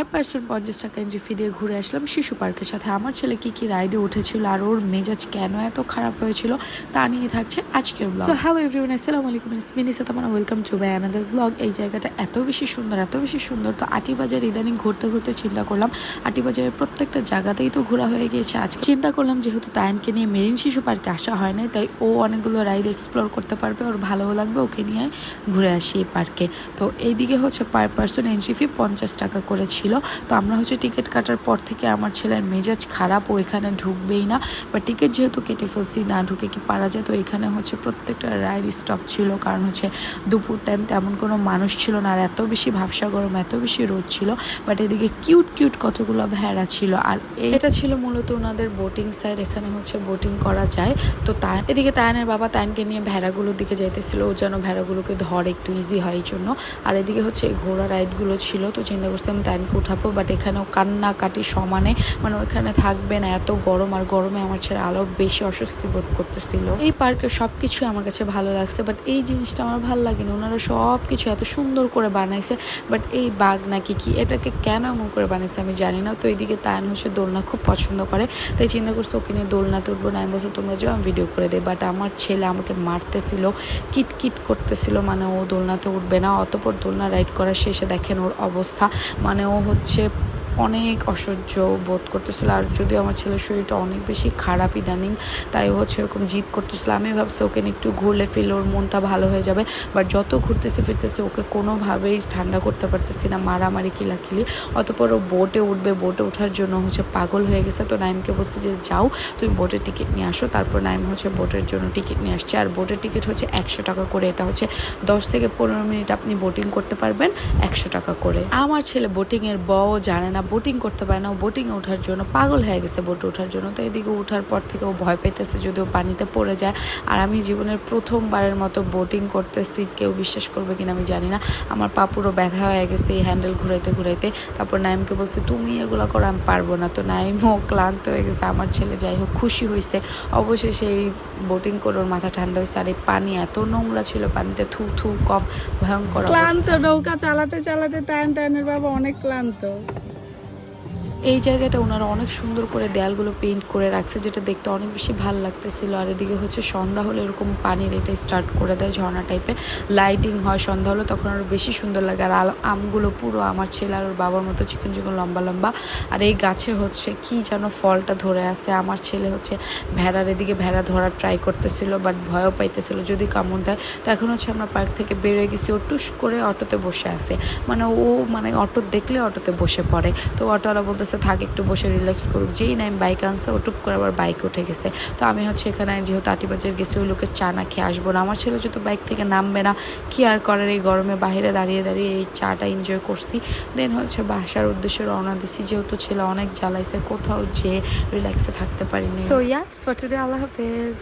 Per person পঞ্চাশ টাকা NG ফি দিয়ে ঘুরে আসলাম শিশু পার্কের সাথে। আমার ছেলে কি কি রাইডে উঠেছিল আর ওর মেজাজ কেন এত খারাপ হয়েছিল তা নিয়ে থাকছে আজকের ব্লগ তো হ্যালো এভরিওয়ান আসসালামু আলাইকুম মিনি সাতামানা welcome to bye another blog এই জায়গাটা এত বেশি সুন্দর, এত বেশি সুন্দর। তো আটিবাজার ইদানিং ঘুরতে ঘুরতে চিন্তা করলাম। আটিবাজারের প্রত্যেকটা জায়গাতেই তো ঘোরা হয়ে গিয়েছে আজকে। চিন্তা করলাম যেহেতু তায়নকে নিয়ে মেরিন শিশু পার্কে আসা হয় নাই, তাই ও অনেকগুলো রাইড এক্সপ্লোর করতে পারবে, ওর ভালোও লাগবে, ওকে নিয়ে ঘুরে আসি এই পার্কে। তো এইদিকে হচ্ছে পার পার্সন এন্ট্রি ফি পঞ্চাশ টাকা করে ছিল। তো আমরা হচ্ছে টিকিট কাটার পর থেকে আমার ছেলের মেজাজ খারাপ, ও এখানে ঢুকবেই না। বা টিকিট যেহেতু কেটে ফেলছি, না ঢুকে কি পারা যায়, তো এখানে হচ্ছে প্রত্যেকটা রাইড স্টপ ছিল। কারণ হচ্ছে দুপুর টাইম তেমন কোনো মানুষ ছিল না, আর এত বেশি ভাবসা গরম, এত বেশি রোদ ছিল। বাট এদিকে কিউট কিউট কতগুলো ভেড়া ছিল। আর এটা ছিল মূলত ওনাদের বোটিং সাইড এখানে হচ্ছে বোটিং করা যায়। তো তা এদিকে তায়ানের বাবা তায়ানকে নিয়ে ভেড়াগুলোর দিকে যাইতেছিল। ও যেন ভেড়াগুলোকে ধরে একটু ইজি হয় জন্য। আর এদিকে হচ্ছে ঘোড়া রাইডগুলো ছিল। তো চিন্তা করছিলাম তায়ানকে উঠাবো বাট এখানেও কান্নাকাটি সমানে মানে ওইখানে থাকবে না, এত গরম আর গরমে আমার ছেলে আরও বেশি অস্বস্তি বোধ করতেছিল। এই পার্কে সব কিছুই আমার কাছে ভালো লাগছে বাট এই জিনিসটা আমার ভালো লাগেনি। ওনারা সব কিছু এত সুন্দর করে বানাইছে বাট এই বাঘ নাকি কি, এটাকে কেন এমন করে বানাইছে আমি জানি না। তো এইদিকে তায়ান হচ্ছে দোলনা খুব পছন্দ করে, তাই চিন্তা করছে ওকে নিয়ে দোলনা তুলবো, না, আমি বলছি তোমরা যাও, আমি ভিডিও করে দেয় বাট আমার ছেলে আমাকে মারতেছিল কিট কিট করতেছিল মানে ও দোলনাতে উঠবে না, অতপর দোলনা রাইড করার শেষে দেখেন ওর অবস্থা মানে ও হচ্ছে অনেক অসহ্য বোধ করতেছিল। আর যদিও আমার ছেলের শরীরটা অনেক বেশি খারাপ ইদানিং, তাই ও হচ্ছে এরকম জিদ করতেছিল। আমি ভাবছি ওকে একটু ঘুরলে ফিরলে ওর মনটা ভালো হয়ে যাবে। বাট যত ঘুরতেছে, ফিরতেছে, ওকে কোনোভাবেই ঠান্ডা করতে পারতেছি না, মারামারি, কিলাকিলি। অতপর ও বোটে উঠবে। বোটে ওঠার জন্য হচ্ছে পাগল হয়ে গেছে। তো নাইমকে বলছে যে, যাও, তুমি বোটের টিকিট নিয়ে আসো। তারপর নাইম হচ্ছে বোটের জন্য টিকিট নিয়ে আসছে। আর বোটের টিকিট হচ্ছে একশো টাকা করে। এটা হচ্ছে দশ থেকে পনেরো মিনিট আপনি বোটিং করতে পারবেন একশো টাকা করে। আমার ছেলে বোটিংয়ের বও জানে না বোটিং করতে পারে না ও বোটিংয়ে ওঠার জন্য পাগল হয়ে গেছে বোটে ওঠার জন্য। তো এদিকে ওঠার পর থেকে ও ভয় পেতেছে যদিও পানিতে পড়ে যায়। আর আমি জীবনের প্রথমবারের মতো বোটিং করতেছি কেউ বিশ্বাস করবে কিনা আমি জানি না। আমার পা পুরো ব্যথা হয়ে গেছে এই হ্যান্ডেল ঘুরাইতে ঘুরাইতে। তারপর নাইমকে বলছে তুমি এগুলো করো আমি পারব না। তো নাইমও ক্লান্ত হয়ে গেছে আমার ছেলে যাই হোক খুশি হয়েছে অবশেষে এই বোটিং করে ওর মাথা ঠান্ডা হয়েছে আর এই পানি এত নোংরা ছিল পানিতে থু থু কফ ভয়ঙ্কর ক্লান্ত নৌকা চালাতে চালাতে টাইম টাইনের বাবা অনেক ক্লান্ত। এই জায়গাটা ওনারা অনেক সুন্দর করে দেয়ালগুলো পেইন্ট করে রাখছে, যেটা দেখতে অনেক বেশি ভালো লাগতেছিল। আর এদিকে হচ্ছে সন্ধ্যা হলে এরকম পানির এটা স্টার্ট করে দেয়, ঝর্ণা টাইপের লাইটিং হয় সন্ধ্যা হলে, তখন আরও বেশি সুন্দর লাগে। আর আমগুলো পুরো আমার ছেলে আর ওর বাবার মতো চিকন চিকন, লম্বা লম্বা। আর এই গাছে হচ্ছে কি যেন ফলটা ধরে আছে। আমার ছেলে হচ্ছে ভেড়ার এদিকে ভেড়া ধরার ট্রাই করতেছিল বাট ভয়ও পাইতেছিল। যদি কামড় দেয়, তো এখন হচ্ছে আমরা পার্ক থেকে বেরোয় গেছি। ও টুস করে অটোতে বসে আছে। মানে ও মানে অটো দেখলে অটোতে বসে পড়ে। তো অটোওয়ালা বলতেছে থাক, একটু বসে রিল্যাক্স করুক। যেই না আমি বাইক আনছে ও টুপ করে আবার বাইক উঠে গেছে। তো আমি হচ্ছে এখানে যেহেতু আটিবাজার গেছি, ওই লোকের চা না খেয়ে আসব না। আমার ছেলে যেহেতু বাইক থেকে নামবে না, কি আর করার এই গরমে? বাইরে দাঁড়িয়ে দাঁড়িয়ে এই চাটা এনজয় করছি। দেন হচ্ছে বাসার উদ্দেশ্যে রওনা দিছি। যেহেতু ছেলে অনেক জ্বালাইছে, কোথাও যেয়ে রিল্যাক্সে থাকতে পারিনি। সো ইয়ার্স ফর টুডে আল্লাহ হাফেজ।